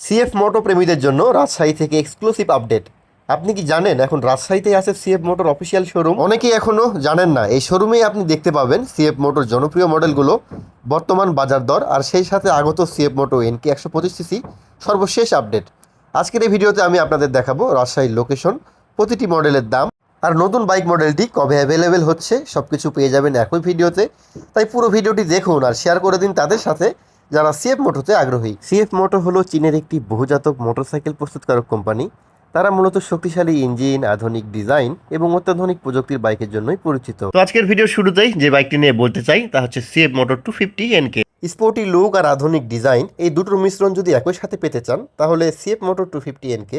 CF মোটো প্রেমীদের জন্য রাজশাহী থেকে এক্সক্লুসিভ আপডেট আপনি কি জানেন এখন রাজশাহীতে আছে সিএফ মোটর অফিসিয়াল শোরুম অনেকেই এখনও জানেন না। এই শোরুমেই আপনি দেখতে পাবেন সিএফ মোটর জনপ্রিয় মডেলগুলো বর্তমান বাজার দর আর সেই সাথে আগত সিএফ মোটো এনকে একশো পঁচিশ সিসি সর্বশেষ আপডেট আজকের এই ভিডিওতে আমি আপনাদের দেখাবো রাজশাহীর লোকেশন প্রতিটি মডেলের দাম আর নতুন বাইক মডেলটি কবে অ্যাভেলেবেল হচ্ছে সব কিছু পেয়ে যাবেন একই ভিডিওতে। তাই পুরো ভিডিওটি দেখুন আর শেয়ার করে দিন তাদের সাথে। যারা সিএফ মোটোতে আগ্রহী। সিএফ মোটো হলো চীনের একটি বহুজাতক মোটরসাইকেল প্রস্তুতকারক কোম্পানি। তারা মূলত শক্তিশালী ইঞ্জিন আধুনিক ডিজাইন এবং অত্যাধুনিক প্রযুক্তির বাইকের জন্যই পরিচিত। তো আজকের ভিডিও শুরুতেই যে বাইকটি নিয়ে বলতে চাই তা হচ্ছে CF motor two fifty NK sporty look আর আধুনিক ডিজাইন এই দুটোর মিশ্রণ যদি একই সাথে পেতে চান তাহলে CF motor two fifty NK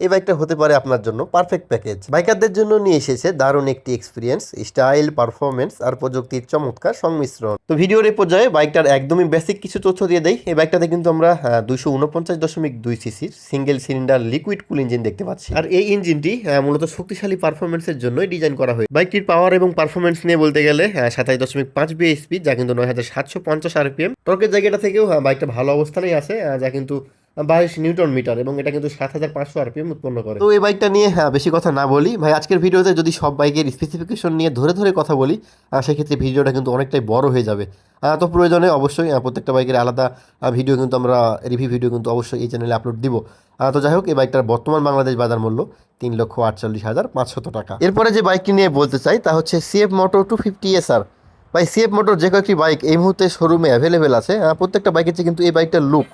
এই বাইকটা হতে পারে আপনার জন্য পারফেক্ট প্যাকেজ বাইকারদের জন্য নিয়ে এসেছে দারুণ একটি এক্সপিরিয়েন্স স্টাইল পারফরমেন্স আর প্রযুক্তির চমৎকার সংমিশ্রণ। তো ভিডিওর এই পর্যায়ে বাইকটার একদমই বেসিক কিছু তথ্য দিয়ে দেয় এই বাইকটাতে কিন্তু আমরা দুইশো উনপঞ্চাশ দশমিক দুই সিসির single cylinder liquid cool engine দেখতে পাচ্ছি। আর এই ইঞ্জিনটি মূলত শক্তিশালী পারফরমেন্সের জন্যই ডিজাইন করা হয় বাইকটির পাওয়ার এবং পারফরমেন্স নিয়ে বলতে গেলে সাতাশ দশমিক পাঁচ বিএসপি যা কিন্তু নয় হাজার সাতশো পঞ্চাশ আরপিএম টর্কের জায়গাটা থেকেও বাইকটা ভালো অবস্থানেই আছে যা কিন্তু বাইশ নিউটন মিটার এবং এটা কিন্তু সাত হাজার পাঁচশো আরপিএম উৎপন্ন করে। তো এই বাইকটা নিয়ে হ্যাঁ বেশি কথা না বলি। ভাই, আজকের ভিডিওতে যদি সব বাইকের স্পেসিফিকেশন নিয়ে ধরে ধরে কথা বলি সেক্ষেত্রে ভিডিওটা কিন্তু অনেকটাই বড় হয়ে যাবে। তো প্রয়োজনে অবশ্যই প্রত্যেকটা বাইকের আলাদা ভিডিও কিন্তু আমরা রিভিউ ভিডিও কিন্তু অবশ্যই এই চ্যানেলে আপলোড দিব। তো যাই হোক, এই বাইকটার বর্তমান বাংলাদেশ বাজার মূল্য তিন লক্ষ আটচল্লিশ হাজার পাঁচশত টাকা। এরপরে যে বাইকটি নিয়ে বলতে চাই, তা হচ্ছে CF moto two fifty S R ভাই সিএফ মোটর যে কয়েকটি বাইক এই মুহূর্তে শোরুমে অ্যাভেলেবেল আছে। প্রত্যেকটা বাইকের চেয়ে কিন্তু এই বাইকটার লুক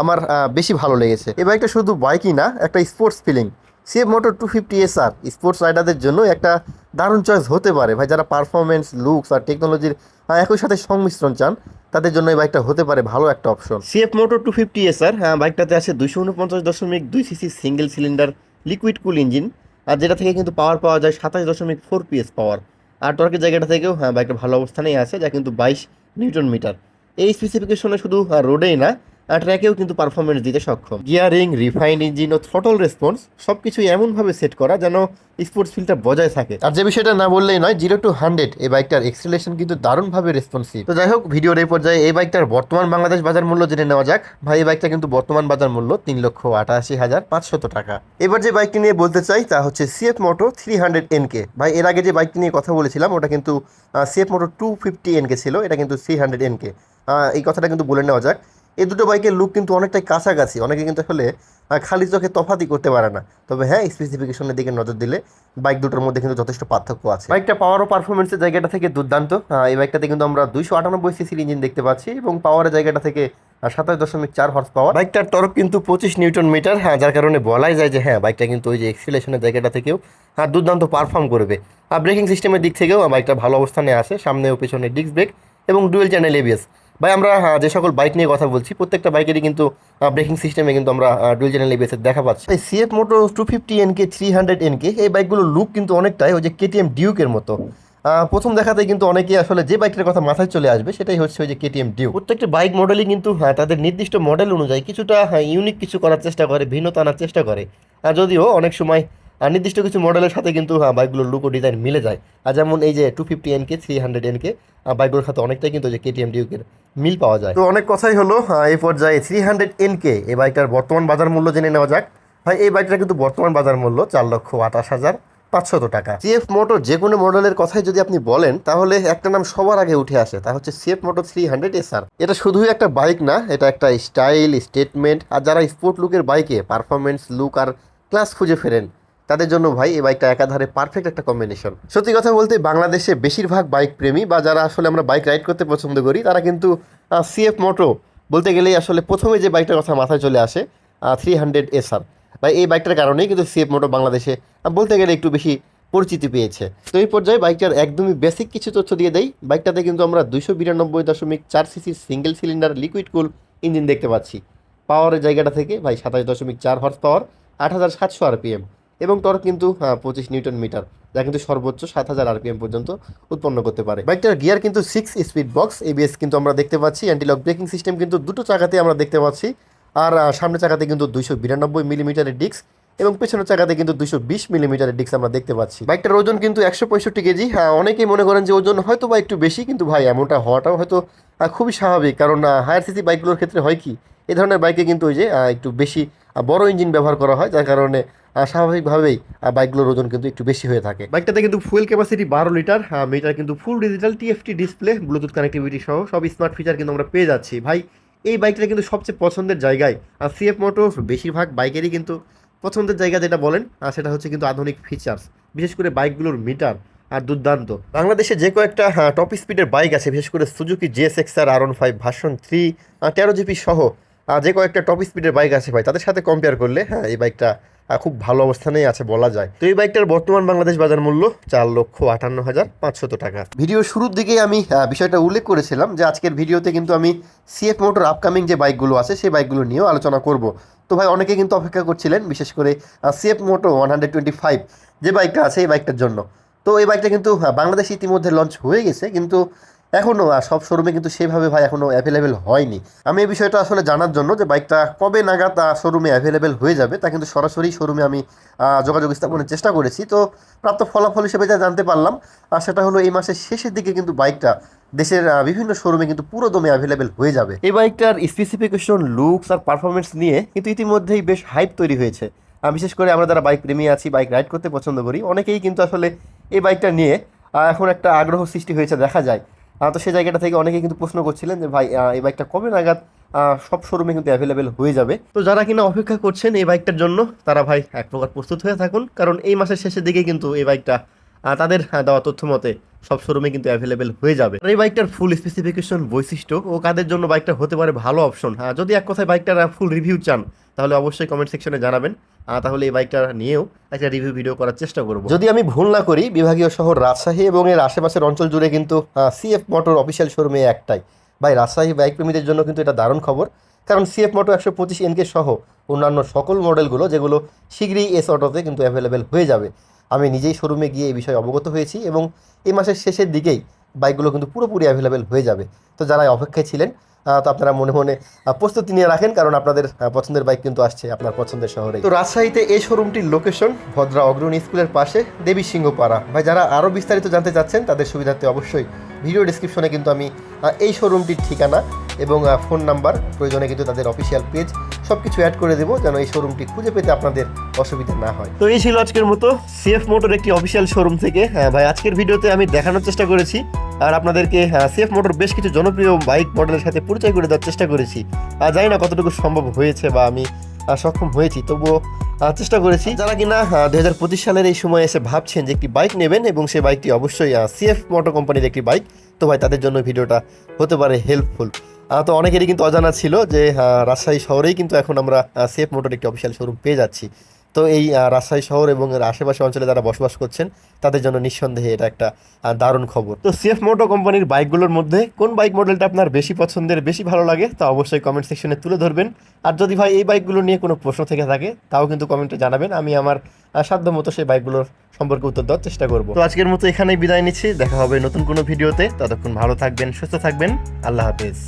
আমার বেশি ভালো লেগেছে। এই বাইকটা শুধু বাইকই না, একটা sports feeling CF motor two fifty S R sports রাইডারদের জন্য একটা দারুণ চয়েস হতে পারে। ভাই, যারা পারফরমেন্স লুকস আর টেকনোলজির একই সাথে সংমিশ্রণ চান, তাদের জন্য এই বাইকটা হতে পারে ভালো একটা option CF motor two fifty S R হ্যাঁ বাইকটাতে আছে দুশো উনপঞ্চাশ দশমিক দুই CC single cylinder liquid cool engine আর যেটা থেকে কিন্তু পাওয়ার পাওয়া যায় সাতাশ দশমিক ফোর পিএস পাওয়ার আর টর্কের জায়গাটা থেকেও হ্যাঁ বাইকটা ভালো অবস্থানেই আছে, যা কিন্তু বাইশ নিউটন মিটার। এই স্পেসিফিকেশনে শুধু রোডেই না ট্র্যাকেও কিন্তু পারফরমেন্স দিতে সক্ষম। গিয়ারিং রিফাইন্ড ইঞ্জিন ও থ্রটল রেসপন্স সব কিছুই এমনভাবে সেট করা যেন স্পোর্টস ফিলটা বজায় থাকে। আর যে বিষয়টা না বললেই নয় জিরো টু হান্ড্রেড এই বাইকটার এক্সিলেশন কিন্তু দারুণভাবে রেসপন্সিভ তো যাই হোক, ভিডিওর এই পর্যায়ে এই বাইকটার বর্তমান বাংলাদেশ বাজার মূল্য জেনে নেওয়া যাক। ভাই, এই বাইকটা কিন্তু বর্তমান বাজার মূল্য তিন লক্ষ আটাশি হাজার পাঁচশত টাকা। এবার যে বাইকটি নিয়ে বলতে চাই, তা হচ্ছে CF moto three hundred NK ভাই, এর আগে যে বাইকটি নিয়ে কথা বলেছিলাম, ওটা কিন্তু CF moto two fifty NK ছিল, এটা কিন্তু থ্রি হান্ড্রেড এনকে এই কথাটা কিন্তু বলে নেওয়া যাক। এই দুটো বাইকের লুক কিন্তু অনেকটাই কাছাকাছি। অনেকে কিন্তু আসলে খালি চোখে তফাতই করতে পারে না। তবে হ্যাঁ স্পেসিফিকেশনের দিকে নজর দিলে বাইক দুটোর মধ্যে কিন্তু যথেষ্ট পার্থক্য আছে। বাইকটা পাওয়ার ও পারফরমেন্সের জায়গাটা থেকে দুর্দান্ত। এই বাইকটাতে কিন্তু আমরা দুইশো আটানব্বই সিসির ইঞ্জিন দেখতে পাচ্ছি এবং পাওয়ারের জায়গাটা থেকে সাতাশ দশমিক চার হর্স পাওয়ার বাইকটার টর্ক কিন্তু পঁচিশ নিউটন মিটার হ্যাঁ যার কারণে বলাই যায় যে হ্যাঁ বাইকটা কিন্তু ওই যে এক্সিলেশনের জায়গাটা থেকেও হ্যাঁ দুর্দান্ত পারফর্ম করবে। আর ব্রেকিং সিস্টেমের দিক থেকেও বাইকটা ভালো অবস্থানে আসে সামনে ও পেছনে ডিস্ক ব্রেক এবং ডুয়েল চ্যানেল এবিএস ভাই, আমরা যে সকল বাইক নিয়ে কথা বলছি, প্রত্যেকটা বাইকেরই কিন্তু ব্রেকিং সিস্টেমে কিন্তু আমরা ডুয়েল চ্যানেল এবিএস দেখা পাচ্ছি। এই CF moto two fifty NK three hundred NK এই বাইকগুলোর লুক কিন্তু অনেকটাই ওই যে কেটিএম ডিউকের মতো। প্রথম দেখাতে কিন্তু অনেকেই আসলে যে বাইকটার কথা মাথায় চলে আসবে, সেটাই হচ্ছে ওই যে কেটিএম ডিউ প্রত্যেকটা বাইক মডেলই কিন্তু হ্যাঁ তাদের নির্দিষ্ট মডেল অনুযায়ী কিছুটা হ্যাঁ ইউনিক কিছু করার চেষ্টা করে, ভিন্নতা আনার চেষ্টা করে। যদিও অনেক সময় আর নির্দিষ্ট কিছু মডেলের সাথে কিন্তু হ্যাঁ বাইকগুলোর লুক ডিজাইন মিলে যায়। আর যেমন এই যে two fifty NK three hundred NK বাইকগুলোর সাথে অনেকটাই কিন্তু যে কেটিএম ডিউকের মিল পাওয়া যায়। তো অনেক কথাই হলো এই পর্যায়ে থ্রি হান্ড্রেড এনকে এই বাইকটার বর্তমান বাজার মূল্য জেনে নেওয়া যাক। ভাই, এই বাইকটা কিন্তু বর্তমান বাজার মূল্য চার লক্ষ আঠাশ হাজার পাঁচশত টাকা। সিএফ মোটর যে কোনো মডেলের কথাই যদি আপনি বলেন, তাহলে একটা নাম সবার আগে উঠে আসে, তা হচ্ছে CF motor three hundred SR এটা শুধুই একটা বাইক না, এটা একটা স্টাইল স্টেটমেন্ট আর যারা স্পোর্ট লুকের বাইকে পারফরমেন্স লুক আর ক্লাস খুঁজে ফেরেন তাদের জন্য ভাই এই বাইকটা একাধারে পারফেক্ট একটা কম্বিনেশন সত্যি কথা বলতে বাংলাদেশে বেশিরভাগ বাইক প্রেমী বা যারা আসলে আমরা বাইক রাইড করতে পছন্দ করি, তারা কিন্তু সিএফ মোটো বলতে গেলেই আসলে প্রথমে যে বাইকটার কথা মাথায় চলে আসে থ্রি হান্ড্রেড এসআর বা এই বাইকটার কারণেই কিন্তু সিএফ মোটো বাংলাদেশে বলতে গেলে একটু বেশি পরিচিতি পেয়েছে। তো এই পর্যায়ে বাইকটার একদমই বেসিক কিছু তথ্য দিয়ে দেই। বাইকটাতে কিন্তু আমরা দুইশো বিরানব্বই দশমিক চার সিসির single cylinder liquid cool engine দেখতে পাচ্ছি। পাওয়ারের জায়গাটা থেকে ভাই সাতাশ দশমিক চার হর্স পাওয়ার আট হাজার সাতশো আরপিএম এবং টর্ক কিন্তু পঁচিশ নিউটন মিটার। যা কিন্তু সর্বোচ্চ সাত হাজার আরপিএম পর্যন্ত উৎপন্ন করতে পারে। বাইকটার গিয়ার কিন্তু সিক্স স্পিড বক্স এবিএস কিন্তু আমরা দেখতে পাচ্ছি। অ্যান্টিলক ব্রেকিং সিস্টেম কিন্তু দুটো চাকাতে আমরা দেখতে পাচ্ছি। আর আহ, সামনের চাকাতে কিন্তু দুইশো বিরানব্বই মিলিমিটারের ডিস্ক এবং পেছনের চাকাতে কিন্তু দুশো বিশ মিলিমিটারের ডিস্ক আমরা দেখতে পাচ্ছি। বাইকটার ওজন কিন্তু একশো পঁয়ষট্টি কেজি। হ্যাঁ অনেকেই মনে করেন যে ওজন হয়তো বা একটু বেশি কিন্তু ভাই এমনটা হওয়াটাও হয়তো খুবই স্বাভাবিক। কারণ হায়ার সিসি বাইকগুলোর ক্ষেত্রে হয় কি এ ধরনের বাইকে কিন্তু ওই যে একটু বেশি বড় ইঞ্জিন ব্যবহার করা হয়, যার কারণে স্বাভাবিকভাবেই বাইকগুলোর ওজন কিন্তু একটু বেশি হয়ে থাকে। বাইকটাতে কিন্তু ফুয়েল ক্যাপাসিটি বারো লিটার মিটার কিন্তু full digital TFT display Bluetooth connectivity সহ সব স্মার্ট ফিচার কিন্তু আমরা পেয়ে যাচ্ছি। ভাই, এই বাইকটা কিন্তু সবচেয়ে পছন্দের জায়গায়, আর সিএফ মোটর বেশিরভাগ বাইকেরই কিন্তু পছন্দের জায়গা যেটা বলেন আর সেটা হচ্ছে কিন্তু আধুনিক ফিচার্স বিশেষ করে বাইকগুলোর মিটার আর দুর্দান্ত। বাংলাদেশে যে কয়েকটা টপ স্পিডের বাইক আছে, বিশেষ করে Suzuki GSX R R five version three তেরো জিপি সহ যে কয়েকটা টপ স্পিডের বাইক আছে ভাই, তাদের সাথে কম্পেয়ার করলে হ্যাঁ এই বাইকটা খুব ভালো অবস্থানেই আছে বলা যায়। তো এই বাইকটার বর্তমান বাংলাদেশ বাজার মূল্য চার লক্ষ আটান্ন হাজার পাঁচশত টাকা। ভিডিওর শুরুর দিকেই আমি বিষয়টা উল্লেখ করেছিলাম যে আজকের ভিডিওতে কিন্তু আমি সিএফ মোটর আপকামিং যে বাইকগুলো আছে, সেই বাইকগুলো নিয়েও আলোচনা করব। তো ভাই অনেকে কিন্তু অপেক্ষা করছিলেন, বিশেষ করে CF moto one hundred twenty five যে বাইকটা আছে, এই বাইকটার জন্য। তো এই বাইকটা কিন্তু বাংলাদেশে ইতিমধ্যে লঞ্চ হয়ে গেছে, কিন্তু এখনও সব শোরুমে কিন্তু সেভাবে ভাই এখনও অ্যাভেলেবেল হয়নি। আমি এই বিষয়টা আসলে জানার জন্য যে বাইকটা কবে নাগাদ শোরুমে অ্যাভেলেবেল হয়ে যাবে, তা কিন্তু সরাসরি শোরুমে আমি যোগাযোগ স্থাপনের চেষ্টা করেছি। তো প্রাপ্ত ফলাফল হিসেবে যা জানতে পারলাম আর সেটা হলো এই মাসের শেষের দিকে কিন্তু বাইকটা দেশের বিভিন্ন শোরুমে কিন্তু পুরো দমে অ্যাভেলেবেল হয়ে যাবে। এই বাইকটার স্পেসিফিকেশন লুকস আর পারফরমেন্স নিয়ে কিন্তু ইতিমধ্যেই বেশ হাইপ তৈরি হয়েছে। বিশেষ করে আমরা যারা বাইক প্রেমী আছি, বাইক রাইড করতে পছন্দ করি, অনেকেই কিন্তু আসলে এই বাইকটা নিয়ে এখন একটা আগ্রহ সৃষ্টি হয়েছে, দেখা যায়। তো সেই জায়গাটা থেকে অনেকে কিন্তু প্রশ্ন করছিলেন যে, ভাই এই বাইকটা কবে নাগাদ? সব শোরুমে কিন্তু অ্যাভেলেবেল হয়ে যাবে। তো যারা কিনা অপেক্ষা করছেন এই বাইকটার জন্য, তারা ভাই এক প্রকার প্রস্তুত হয়ে থাকুন। কারণ এই মাসের শেষের দিকে কিন্তু এই বাইকটা তাদের দেওয়া তথ্য মতে সব শোরুমে কিন্তু অ্যাভেলেবেল হয়ে যাবে। এই বাইকটার ফুল স্পেসিফিকেশন বৈশিষ্ট্য ও কাদের জন্য বাইকটা হতে পারে ভালো অপশন হ্যাঁ যদি এক কথায় বাইকটার ফুল রিভিউ চান তাহলে অবশ্যই কমেন্ট সেকশনে জানাবেন। তাহলে এই বাইকটা নিয়েও একটা রিভিউ ভিডিও করার চেষ্টা করব। যদি আমি ভুল না করি, বিভাগীয় শহর রাজশাহী এবং এর আশেপাশের অঞ্চল জুড়ে কিন্তু সিএফ মোটর অফিসিয়াল শোরুমে একটাই। ভাই, রাজশাহী বাইক প্রেমীদের জন্য কিন্তু এটা দারুণ খবর। কারণ সিএফ মোটো একশো পঁচিশ এনকে সহ অন্যান্য সকল মডেলগুলো যেগুলো শীঘ্রই এস অটোতে কিন্তু অ্যাভেলেবেল হয়ে যাবে। আমি নিজেই শোরুমে গিয়ে এই বিষয়ে অবগত হয়েছি এবং এই মাসের শেষের দিকেই বাইকগুলো কিন্তু পুরোপুরি অ্যাভেলেবেল হয়ে যাবে। তো যারা অপেক্ষায় ছিলেন তো আপনারা মনে মনে প্রস্তুতি নিয়ে রাখেন, কারণ আপনাদের পছন্দের বাইক কিন্তু আসছে আপনার পছন্দের শহরে তো রাজশাহীতে এই শোরুমটির লোকেশন ভদ্রা অগ্রণী স্কুলের পাশে, দেবী সিংহ পাড়া ভাই, যারা আরও বিস্তারিত জানতে চাচ্ছেন, তাদের সুবিধার্থে অবশ্যই ভিডিও ডিসক্রিপশনে কিন্তু আমি এই শোরুমটির ঠিকানা। এবং ফোন নাম্বার, প্রয়োজনে কিন্তু তাদের অফিসিয়াল পেজ সব কিছু অ্যাড করে দেবো যেন এই শোরুমটি খুঁজে পেতে আপনাদের অসুবিধা না হয়। তো এই ছিল আজকের মতো সিএফ মোটর একটি অফিসিয়াল শোরুম থেকে। হ্যাঁ ভাই, আজকের ভিডিওতে আমি দেখানোর চেষ্টা করেছি আর আপনাদেরকে সিএফ মোটর বেশ কিছু জনপ্রিয় বাইক মডেলের সাথে পরিচয় করে দেওয়ার চেষ্টা করেছি। আর জানি না কতটুকু সম্ভব হয়েছে বা আমি সক্ষম হয়েছি, তবুও চেষ্টা করেছি। যারা কিনা দুই হাজার পঁচিশ সালের এই সময় এসে ভাবছেন যে একটি বাইক নেবেন এবং সেই বাইকটি অবশ্যই সিএফ মোটর কোম্পানির একটি বাইক তো ভাই, তাদের জন্য ভিডিওটা হতে পারে হেল্পফুল তো অনেকেরই কিন্তু অজানা ছিল যে রাজশাহী শহরেই কিন্তু এখন আমরা সেফ মোটর একটি অফিসিয়াল শোরুম পেয়ে যাচ্ছি। তো এই রাজশাহী শহর এবং এর আশেপাশে অঞ্চলে যারা বসবাস করছেন, তাদের জন্য নিঃসন্দেহে এটা একটা দারুণ খবর। তো সেফ মোটো কোম্পানির বাইকগুলোর মধ্যে কোন বাইক মডেলটা আপনার বেশি পছন্দের, বেশি ভালো লাগে, তা অবশ্যই কমেন্ট সেকশনে তুলে ধরবেন। আর যদি ভাই এই বাইকগুলো নিয়ে কোনো প্রশ্ন থেকে থাকে, তাও কিন্তু কমেন্টে জানাবেন। আমি আমার সাধ্য মতো সেই বাইকগুলোর সম্পর্কে উত্তর দেওয়ার চেষ্টা করব। তো আজকের মতো এখানেই বিদায় নিচ্ছি। দেখা হবে নতুন কোনো ভিডিওতে। ততক্ষণ ভালো থাকবেন, সুস্থ থাকবেন। আল্লাহ হাফেজ।